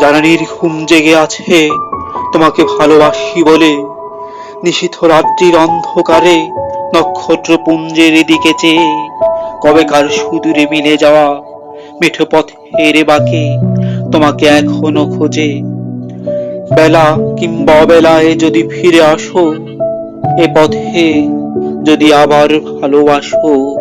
যারা নির্ঘুম জেগে আছে, তোমাকে ভালোবাসি বলে। নিশীথ রাত্রির অন্ধকারে নক্ষত্র পুঞ্জের দিকে চেয়ে। কবে কবেকার সুদূরে মিলে যাওয়া মেঠো পথের বাকে। তোমাকে এখনও খোঁজে। বেলা কিংবা বেলায় যদি ফিরে আসো, এ পথে যদি আবার ভালোবাসো।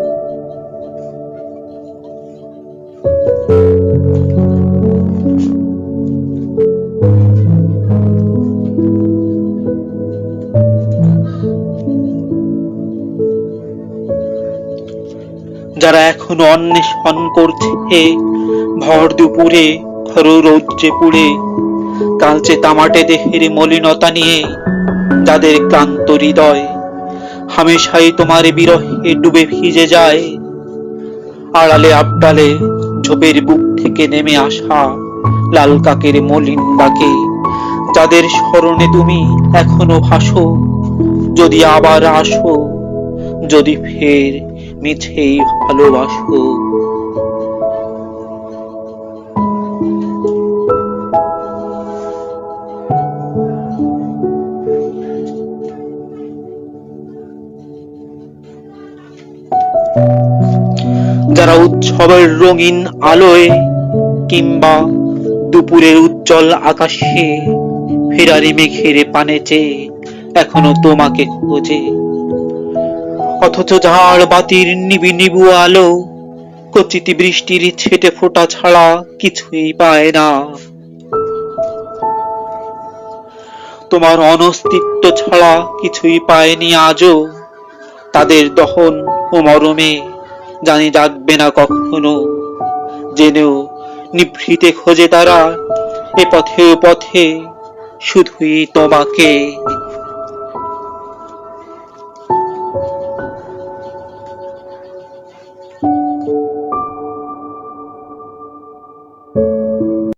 যারা এখনও অন্বেষণ করছে, ভর দুপুরে রৌদ্রে পুড়ে, কালচে তামাটে দেহের মলিনতা নিয়ে যাদের ক্লান্ত হৃদয়। হামেশাই তোমার বিরহে ডুবে ভিজে যায়। আড়ালে আবডালে ঝোপের বুক থেকে নেমে আসা লাল কাকের মলিন ডাকে, যাদের স্মরণে তুমি এখনও ভাসো। যদি আবার আসো, যদি ফের মিছেই ভালোবাসো। যারা উৎসবের রঙিন আলোয় কিংবা দুপুরের উজ্জ্বল আকাশে ফেরারি মেঘের পানে চেয়ে এখনও তোমাকে খোঁজে। অথচ ঝাড় বাতির নিবি নিবু আলো কচিতি বৃষ্টির ছেটে ফোঁটা ছাড়া কিছুই পায় না। তোমার অনস্তিত্ব ছাড়া কিছুই পায়নি আজও। তাদের দহন ও মরমে জানি ডাকবে না কখনো। জেনেও নিভৃতে খোঁজে তারা, এ পথে ও পথে শুধুই তোমাকে।